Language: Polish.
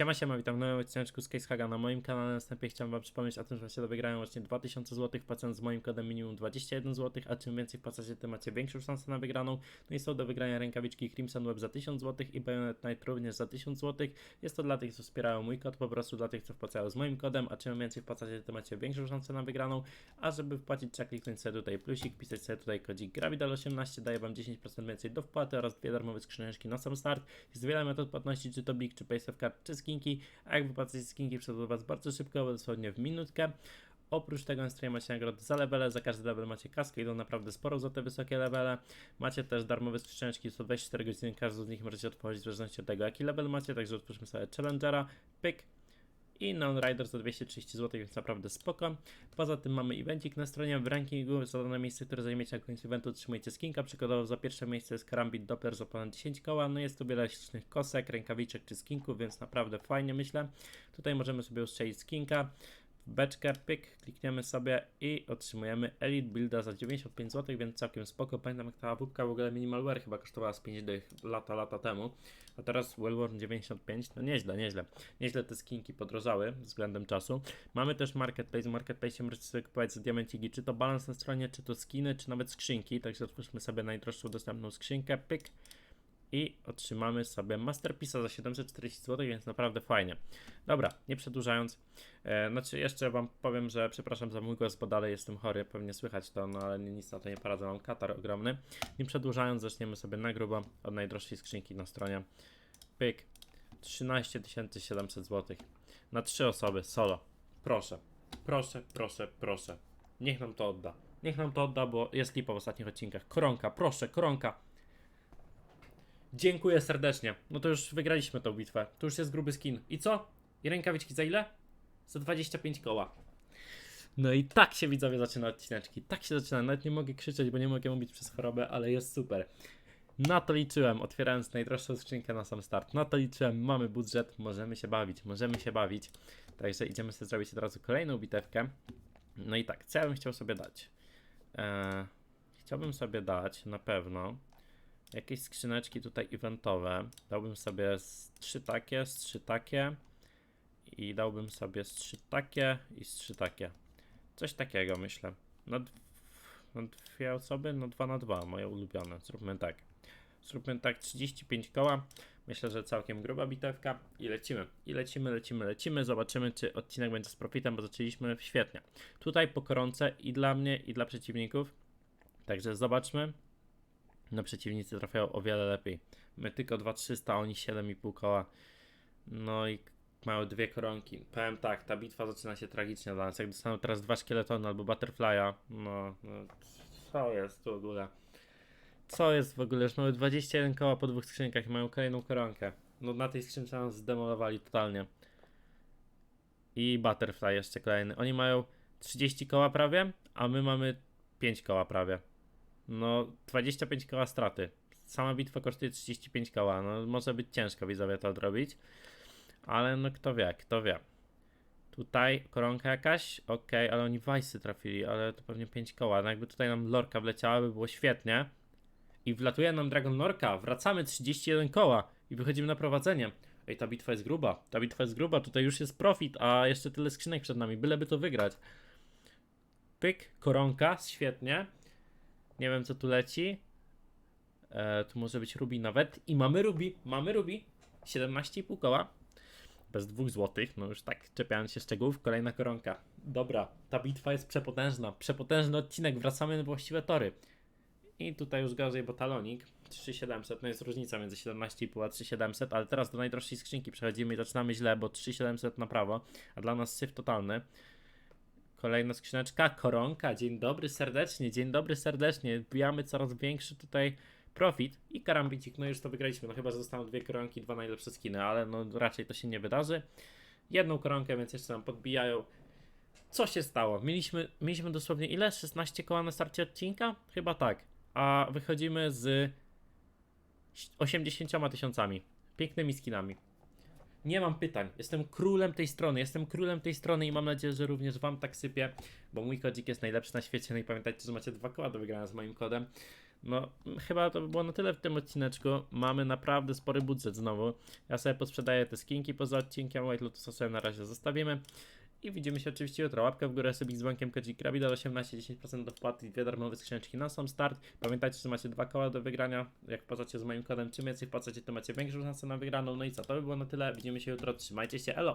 Siema, siema, witam w nowym odcineczku z Casehaga. Na moim kanale na wstępie chciałem wam przypomnieć o tym, że macie do wygrania właśnie 2000 zł, wpłacając z moim kodem minimum 21 zł, a czym więcej wpłacacie, tym macie większą szansę na wygraną. No i są do wygrania rękawiczki Crimson Web za 1000 zł i Bayonet Knight również za 1000 zł. Jest to dla tych, co wspierają mój kod, po prostu dla tych, co wpłacają z moim kodem, a czym więcej wpłacacie, tym macie większą szansę na wygraną. A żeby wpłacić, trzeba kliknąć sobie tutaj plusik, pisać sobie tutaj kodzik Gravidal18, daje wam 10% więcej do wpłaty oraz dwie darmowe skrzyneczki na sam start. Jest wiele metod płatności, czy to Big, czy czy skinki, a jak wypłacacie skinki, przychodzą do was bardzo szybko, dosłownie w minutkę. Oprócz tego na macie nagrody za levele, za każdy level macie kaskę, idą naprawdę sporo za te wysokie levele. Macie też darmowe skrzyneczki, 124 godziny, każdą z nich możecie otworzyć w zależności od tego jaki level macie, także otwórzmy sobie Challengera, pyk, i Non-Rider za 230 zł, więc naprawdę spoko. Poza tym mamy evencik na stronie, w rankingu za dane miejsce, które zajmiecie na końcu eventu otrzymujecie skinka, przykładowo za pierwsze miejsce jest Karambit Doppler za ponad 10 koła, no jest tu wiele ślicznych kosek, rękawiczek czy skinków, więc naprawdę fajnie myślę. Tutaj możemy sobie ustrzelić skinka, w pyk, klikniemy sobie i otrzymujemy Elite Builda za 95 zł, więc całkiem spoko. Pamiętam jak ta wódka w ogóle Minimalware chyba kosztowała z 5 dych lata, lata temu, a teraz Wellworn 95, no nieźle, nieźle. Nieźle te skinki podrożały względem czasu. Mamy też Marketplace, w Marketplace możecie sobie kupować za diamenciki, czy to balans na stronie, czy to skiny, czy nawet skrzynki, także otwórzmy sobie najdroższą dostępną skrzynkę, pyk i otrzymamy sobie Masterpiece'a za 740 zł, więc naprawdę fajnie. Dobra, nie przedłużając, e, znaczy jeszcze Wam powiem, że przepraszam za mój głos, bo dalej jestem chory, pewnie słychać to, no ale nic na to nie poradzę, mam katar ogromny. Nie przedłużając, zaczniemy sobie na grubo od najdroższej skrzynki na stronie. Pyk, 13 700 zł na 3 osoby, solo. Proszę, proszę, proszę, proszę. Niech nam to odda. Niech nam to odda, bo jest lipa w ostatnich odcinkach. Koronka, proszę, koronka. Dziękuję serdecznie. No to już wygraliśmy tą bitwę. To już jest gruby skin. I co? I rękawiczki za ile? Za 25 koła. No i tak się widzowie zaczyna odcineczki. Tak się zaczyna. Nawet nie mogę krzyczeć, bo nie mogę mówić przez chorobę, ale jest super. Na to liczyłem, otwierając najdroższą skrzynkę na sam start. Na to liczyłem, mamy budżet, możemy się bawić, możemy się bawić. Także idziemy sobie zrobić od razu kolejną bitewkę. No i tak, co ja bym chciał sobie dać? Eee, chciałbym sobie dać na pewno jakieś skrzyneczki tutaj eventowe. Dałbym sobie z trzy takie, z trzy takie i dałbym sobie z trzy takie i z trzy takie. Coś takiego myślę. Dw- na dwie osoby, no dwa na dwa, moje ulubione. Zróbmy tak. Zróbmy tak 35 koła. Myślę, że całkiem gruba bitewka i lecimy. I lecimy, lecimy, lecimy. Zobaczymy, czy odcinek będzie z profitem, bo zaczęliśmy świetnie. Tutaj po koronce i dla mnie, i dla przeciwników. Także zobaczmy. No przeciwnicy trafiają o wiele lepiej. My tylko 2300, a oni 7,5 koła. No i mają dwie koronki. Powiem tak, ta bitwa zaczyna się tragicznie dla nas. Jak dostaną teraz dwa szkieletony albo butterfly'a, no, no co jest tu w ogóle? Co jest w ogóle? Już mamy 21 koła po dwóch skrzynkach i mają kolejną koronkę. No na tej skrzynce nas zdemolowali totalnie. I butterfly jeszcze kolejny. Oni mają 30 koła prawie, a my mamy 5 koła prawie. No, 25 koła straty. Sama bitwa kosztuje 35 koła. No, może być ciężko widzowie to odrobić. Ale no, kto wie, kto wie. Tutaj koronka jakaś? Okej, ale oni wajsy trafili, ale to pewnie 5 koła. No, jakby tutaj nam lorka wleciała, by było świetnie. I wlatuje nam Dragon Lorka. Wracamy 31 koła i wychodzimy na prowadzenie. Ej, ta bitwa jest gruba. Ta bitwa jest gruba. Tutaj już jest profit, a jeszcze tyle skrzynek przed nami. Byleby to wygrać. Pyk, koronka, świetnie. Nie wiem co tu leci. E, tu może być Ruby nawet. I mamy Ruby, mamy Ruby. 17,5 koła. Bez 2 złotych. No już tak czepiając się szczegółów. Kolejna koronka. Dobra, ta bitwa jest przepotężna. Przepotężny odcinek. Wracamy na właściwe tory. I tutaj już gorzej, bo talonik 3700, no jest różnica między 17,5 a 3700, ale teraz do najdroższej skrzynki przechodzimy i zaczynamy źle, bo 3700 na prawo, a dla nas syf totalny. Kolejna skrzyneczka, koronka, dzień dobry serdecznie, dzień dobry serdecznie, wbijamy coraz większy tutaj profit i karambicik, no już to wygraliśmy, no chyba, że zostaną dwie koronki, dwa najlepsze skiny, ale no raczej to się nie wydarzy. Jedną koronkę, więc jeszcze nam podbijają. Co się stało? Mieliśmy, mieliśmy dosłownie ile? 16 koła na starcie odcinka? Chyba tak. A wychodzimy z 80 tysiącami. Pięknymi skinami. Nie mam pytań. Jestem królem tej strony. Jestem królem tej strony i mam nadzieję, że również Wam tak sypie, bo mój kodzik jest najlepszy na świecie. No i pamiętajcie, że macie dwa koła do wygrania z moim kodem. No, chyba to by było na tyle w tym odcineczku. Mamy naprawdę spory budżet znowu. Ja sobie posprzedaję te skinki poza odcinkiem, White Lotusa sobie na razie zostawimy. I widzimy się oczywiście jutro. Łapkę w górę sobie z bankiem Kodzik Krabida 18 10% do i dwie darmowe skrzyneczki na sam start. Pamiętajcie, że macie dwa koła do wygrania. Jak wpłacacie z moim kodem, czym więcej wpłacacie, to macie większą szansę na wygraną. No i co, to by było na tyle. Widzimy się jutro. Trzymajcie się, elo!